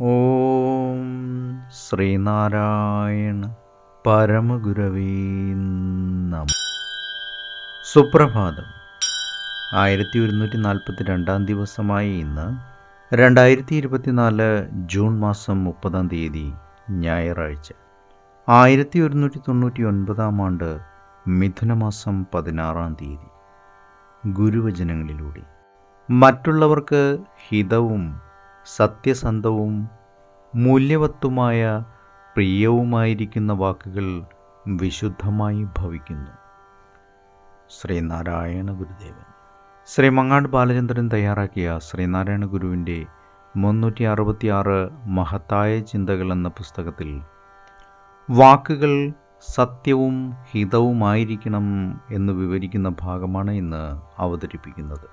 ഓം ശ്രീനാരായണ പരമഗുരവേ നമ. സുപ്രഭാതം. ആയിരത്തി ഒരുന്നൂറ്റി നാൽപ്പത്തി രണ്ടാം ദിവസമായ ഇന്ന് രണ്ടായിരത്തി ഇരുപത്തിനാല് ജൂൺ മാസം മുപ്പതാം തീയതി ഞായറാഴ്ച. ആയിരത്തി ഒരുന്നൂറ്റി തൊണ്ണൂറ്റി ഒൻപതാം ആണ്ട് മിഥുനമാസം പതിനാറാം തീയതി. ഗുരുവചനങ്ങളിലൂടെ. മറ്റുള്ളവർക്ക് ഹിതവും സത്യസന്ധവും മൂല്യവത്തുമായ പ്രിയവുമായിരിക്കുന്ന വാക്കുകൾ വിശുദ്ധമായി ഭവിക്കുന്നു. ശ്രീനാരായണ ഗുരുദേവൻ. ശ്രീ മങ്ങാട് ബാലചന്ദ്രൻ തയ്യാറാക്കിയ ശ്രീനാരായണ ഗുരുവിന്റെ മുന്നൂറ്റി അറുപത്തിയാറ് മഹത്തായ ചിന്തകൾ എന്ന പുസ്തകത്തിൽ വാക്കുകൾ സത്യവും ഹിതവുമായിരിക്കണം എന്ന് വിവരിക്കുന്ന ഭാഗമാണ് ഇന്ന് അവതരിപ്പിക്കുന്നത്.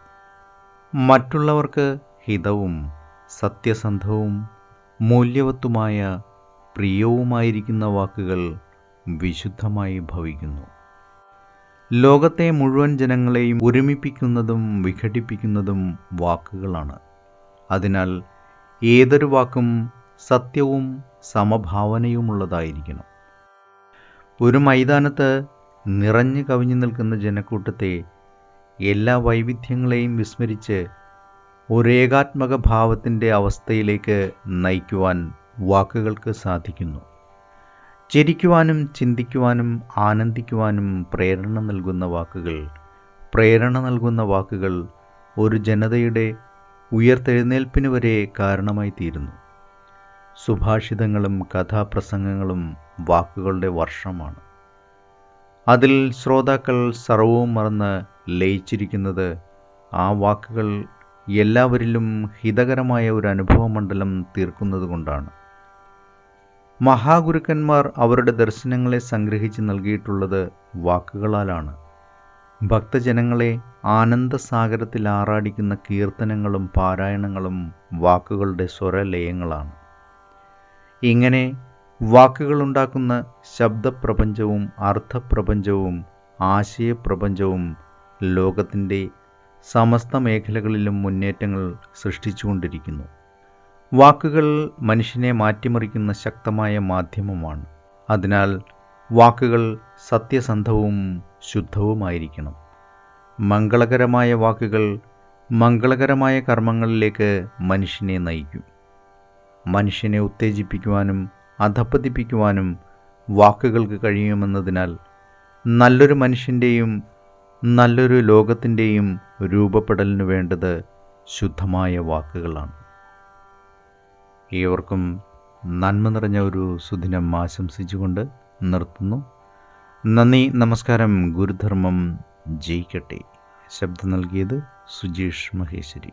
മറ്റുള്ളവർക്ക് ഹിതവും സത്യസന്ധവും മൂല്യവത്തുമായ പ്രിയവുമായിരിക്കുന്ന വാക്കുകൾ വിശുദ്ധമായി ഭവിക്കുന്നു. ലോകത്തെ മുഴുവൻ ജനങ്ങളെയും ഒരുമിപ്പിക്കുന്നതും വിഘടിപ്പിക്കുന്നതും വാക്കുകളാണ്. അതിനാൽ ഏതൊരു വാക്കും സത്യവും സമഭാവനയുമുള്ളതായിരിക്കണം. ഒരു മൈതാനത്ത് നിറഞ്ഞു കവിഞ്ഞു നിൽക്കുന്ന ജനക്കൂട്ടത്തെ എല്ലാ വൈവിധ്യങ്ങളെയും വിസ്മരിച്ച് ഒരേകാത്മക ഭാവത്തിന്റെ അവസ്ഥയിലേക്ക് നയിക്കുവാൻ വാക്കുകൾക്ക് സാധിക്കുന്നു. ചിരിക്കുവാനും ചിന്തിക്കുവാനും ആനന്ദിക്കുവാനും പ്രേരണ നൽകുന്ന വാക്കുകൾ പ്രേരണ നൽകുന്ന വാക്കുകൾ ഒരു ജനതയുടെ ഉയർത്തെഴുന്നേൽപ്പിന് വരെ കാരണമായി തീരുന്നു. സുഭാഷിതങ്ങളും കഥാപ്രസംഗങ്ങളും വാക്കുകളുടെ വർഷമാണ്. അതിൽ ശ്രോതാക്കൾ സർവവും മറന്ന് ലയിച്ചിരിക്കുന്നത് ആ വാക്കുകൾ എല്ലാവരിലും ഹിതകരമായ ഒരു അനുഭവമണ്ഡലം തീർക്കുന്നതുകൊണ്ടാണ് മഹാഗുരുക്കന്മാർ അവരുടെ ദർശനങ്ങളെ സംഗ്രഹിച്ച് നൽകിയിട്ടുള്ളത് വാക്കുകളാലാണ്. ഭക്തജനങ്ങളെ ആനന്ദസാഗരത്തിൽ ആറാടിക്കുന്ന കീർത്തനങ്ങളും പാരായണങ്ങളും വാക്കുകളുടെ സ്വരലയങ്ങളാണ്. ഇങ്ങനെ വാക്കുകളുണ്ടാക്കുന്ന ശബ്ദപ്രപഞ്ചവും അർത്ഥപ്രപഞ്ചവും ആശയപ്രപഞ്ചവും ലോകത്തിന്റെ സമസ്ത മേഖലകളിലും മുന്നേറ്റങ്ങൾ സൃഷ്ടിച്ചുകൊണ്ടിരിക്കുന്നു. വാക്കുകൾ മനുഷ്യനെ മാറ്റിമറിക്കുന്ന ശക്തമായ മാധ്യമമാണ്. അതിനാൽ വാക്കുകൾ സത്യസന്ധവും ശുദ്ധവുമായിരിക്കണം. മംഗളകരമായ വാക്കുകൾ മംഗളകരമായ കർമ്മങ്ങളിലേക്ക് മനുഷ്യനെ നയിക്കും. മനുഷ്യനെ ഉത്തേജിപ്പിക്കുവാനും അധപ്പതിപ്പിക്കുവാനും വാക്കുകൾക്ക് കഴിയുമെന്നതിനാൽ നല്ലൊരു മനുഷ്യന്റെയും നല്ലൊരു ലോകത്തിന്റെയും രൂപപ്പെടലിന് വേണ്ടത് ശുദ്ധമായ വാക്കുകളാണ്. ഏവർക്കും നന്മ നിറഞ്ഞ ഒരു സുദിനം ആശംസിച്ചുകൊണ്ട് നിർത്തുന്നു. നന്ദി നമസ്കാരം ഗുരുധർമ്മം ജയിക്കട്ടെ. ശബ്ദം നൽകിയത് സുജീഷ് മഹേശ്വരി.